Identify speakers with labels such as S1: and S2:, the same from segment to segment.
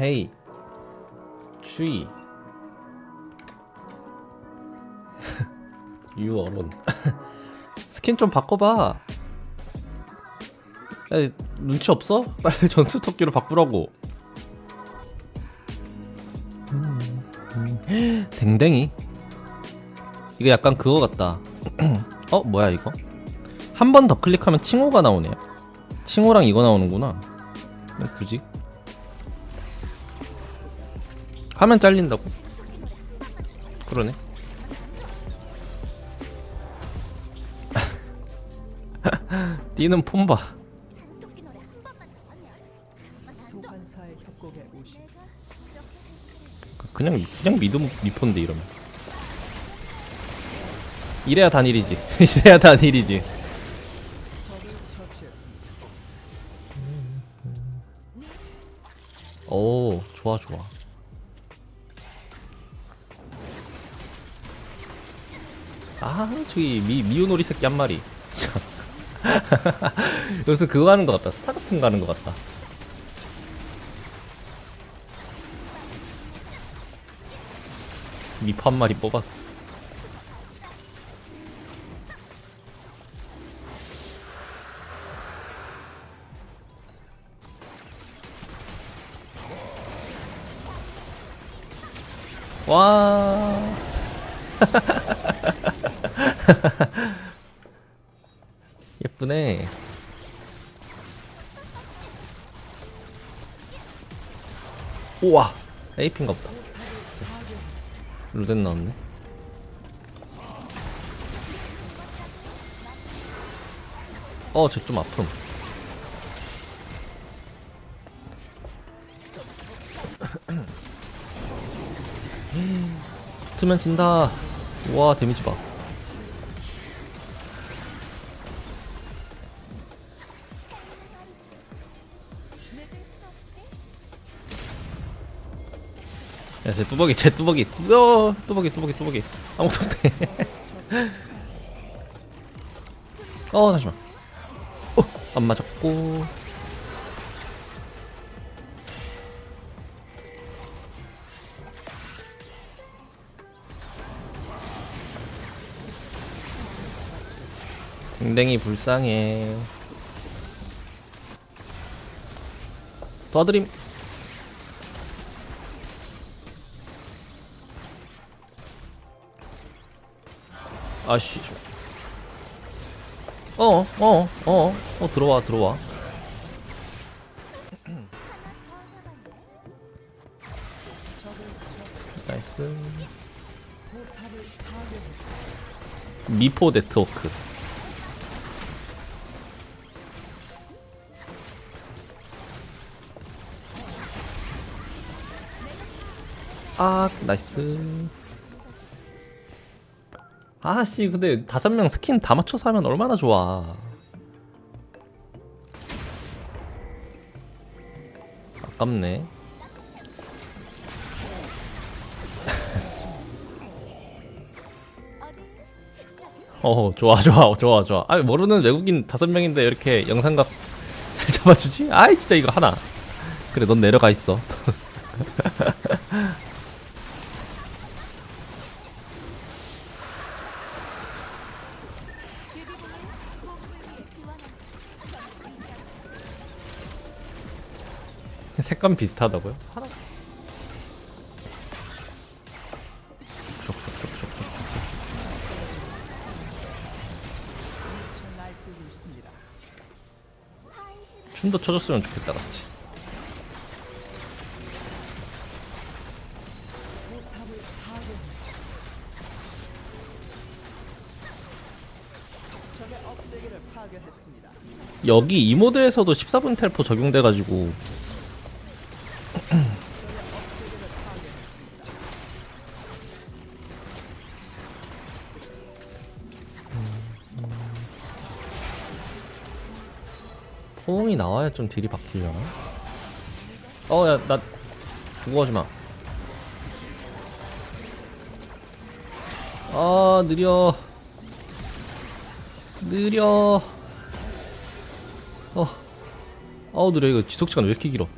S1: 헤이 추이 유어론 스킨 좀 바꿔봐. 야, 눈치 없어? 빨리 전투 토끼로 바꾸라고. 음, 음. 댕댕이. 이거 약간 그거 같다. 어 뭐야 이거? 한 번 더 클릭하면 칭호가 나오네요. 칭호랑 이거 나오는구나. 굳이 화면 잘린다고? 그러네. 뛰는 폼바. 그냥 그냥 미드 미폰데 이러면. 이래야 단일이지. 이래야 단일이지. 오 좋아 좋아 아 저기 미 미우놀이 새끼 한 마리. 참. 여기서 그거 하는 것 같다. 스타 같은 거 하는 것 같다. 미포 한 마리 뽑았어. 와 예쁘네. 우와 에이핀가 보다. 루덴 나왔네. 어 쟤 좀 아픔 붙으면 진다. 와 데미지 봐 야, 쟤 뚜벅이, 쟤 뚜벅이, 뚜, 뚜벅이, 뚜벅이, 뚜벅이. 아무것도 없네. 어, 잠시만. 어, 안 맞았고. 댕댕이 불쌍해. 도와드림. 아씨. 어, 어, 어, 어, 들어와, 들어와. 나이스. 미포 네트워크. 아, 나이스. 아씨 근데 다섯 명 스킨 다 맞춰서 하면 얼마나 좋아. 아깝네. 어 좋아 좋아 좋아 좋아. 아 모르는 외국인 다섯 명인데 이렇게 영상각 잘 잡아주지? 아이 진짜 이거 하나. 그래 넌 내려가 있어 색감 비슷하다고요? 춤도 쳐줬으면 좋겠다 같이. 여기 이 모드에서도 14분 텔포 적용돼가지고 포옹이 나와야 좀 딜이 바뀌려나? 어, 야, 나 죽어가지 마. 아, 느려. 느려. 어. 아우, 느려. 이거 지속시간 왜 이렇게 길어?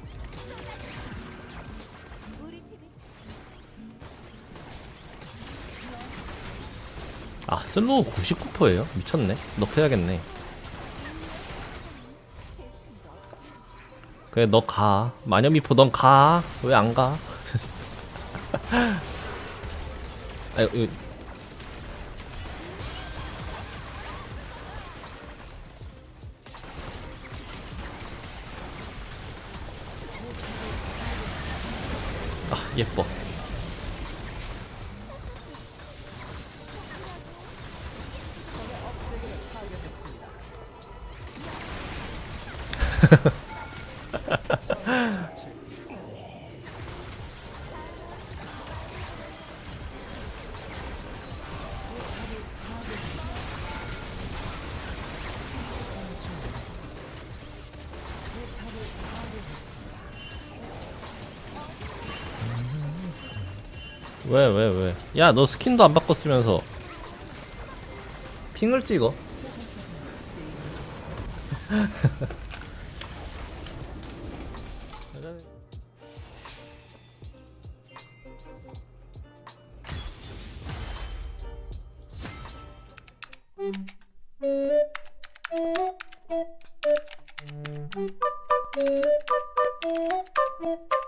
S1: 아, 슬로우 99%에요? 미쳤네. 넣혀야겠네 그래 너 가. 마녀미포 넌 가. 왜 안 가? 아유, 이거 아 예뻐. 왜 왜 왜? 야 너 스킨도 안 바꿨으면서 핑을 찍어. Thank you.